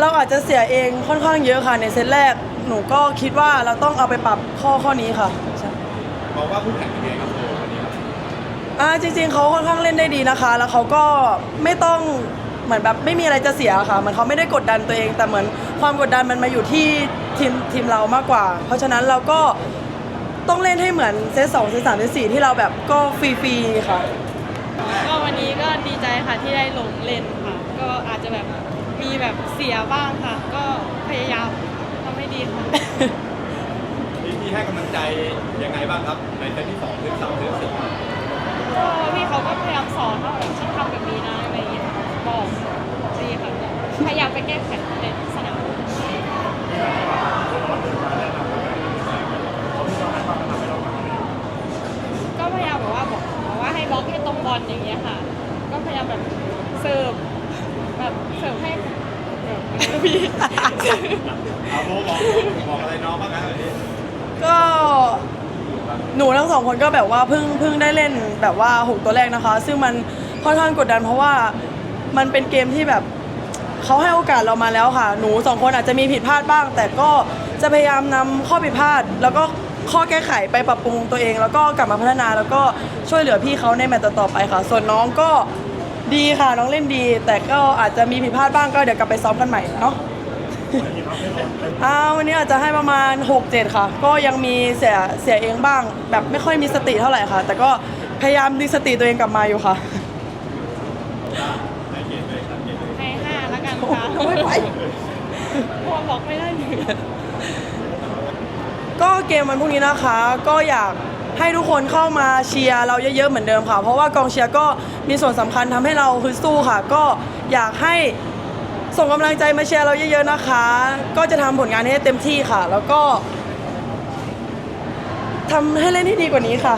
เราอาจจะเสียเองค่อนข้างเยอะค่ะในเซตแรก หนูก็คิดว่าเราต้องเอาไปปรับข้อข้อนี้ค่ะใช่บอกว่าผู้แข่งเป็นไงครับโตวันนี้ครับอ่าจริง ๆเขาค่อนข้างเล่นได้ดีนะคะ แล้วเขาก็ไม่ต้องเหมือนแบบไม่มีอะไรจะเสียค่ะเหมือนเขาไม่ได้กดดันตัวเอง แต่เหมือนความกดดันมันมาอยู่ที่ทีมทีมเรามากกว่า เพราะฉะนั้นเราก็ต้องเล่นให้เหมือนเซตสองเซตสามเซตสี่ที่เราแบบก็ฟรีๆค่ะ ก็วันนี้ก็ดีใจค่ะที่ได้ลงเล่นค่ะ ก็อาจจะแบบ มีแบบเสียบ้างค่ะ ก็พยายามทำให้ดีค่ะ พี่พี่ให้กำลังใจยังไงบ้างครับ ในเซตที่สองเซตสามเซตสี่ก็พี่เขาก็พยายามสอนว่าแบบฉันทำแบบนี้นะอะไรอย่างเงี้ยค่ะบอกดีค่ะพยายามไปแก้ไขในสนามก็พยายามแบบว่าบอกบอกว่าให้บล็อกให้ตรงบอลอย่างเงี้ยค่ะ ก็พยายามแบบเสิร์ฟ แบบเสร์ฟให้แบบพี่อาโบบอกบอกอะไรน้องบ้างครับวันนี้ก็หนูทั้งสองคนก็แบบว่าเพิ่งเพิ่งได้เล่นแบบว่าหกตัวแรกนะคะ ซึ่งมันค่อนข้างกดดันเพราะว่ามันเป็นเกมที่แบบเขาให้โอกาสเรามาแล้วค่ะ หนูสองคนอาจจะมีผิดพลาดบ้าง แต่ก็จะพยายามนำข้อผิดพลาด แล้วก็ข้อแก้ไขไปปรับปรุงตัวเอง แล้วก็กลับมาพัฒนาแล้วก็ช่วยเหลือพี่เขาในแมตช์ต่อไปค่ะ ส่วนน้องก็ ดีค่ะน้องเล่นดี แต่ก็อาจจะมีผิดพลาดบ้างก็เดี๋ยวกลับไปซ้อมกันใหม่เนาะอ่าวันนี้อาจจะให้ประมาณ 6-7 ค่ะ ก็ยังมีเสียเสียเองบ้าง แบบไม่ค่อยมีสติเท่าไหร่ค่ะ แต่ก็พยายามดึงสติตัวเองกลับมาอยู่ค่ะให้เกียรติเลยครับเกียรติเลยให้ห้าแล้วกันค่ะไม่ไหวพวบอกไม่ได้หนึ่งก็เกมวันพรุ่งนี้นะคะ ก็อยาก ให้ทุกคนเข้ามาเชียร์เราเยอะๆเหมือนเดิมค่ะ เพราะว่ากองเชียร์ก็มีส่วนสำคัญทำให้เราคือสู้ค่ะ ก็อยากให้ส่งกำลังใจมาเชียร์เราเยอะๆนะคะ ก็จะทำผลงานให้เต็มที่ค่ะ แล้วก็ทำให้เล่นให้ดีกว่านี้ค่ะ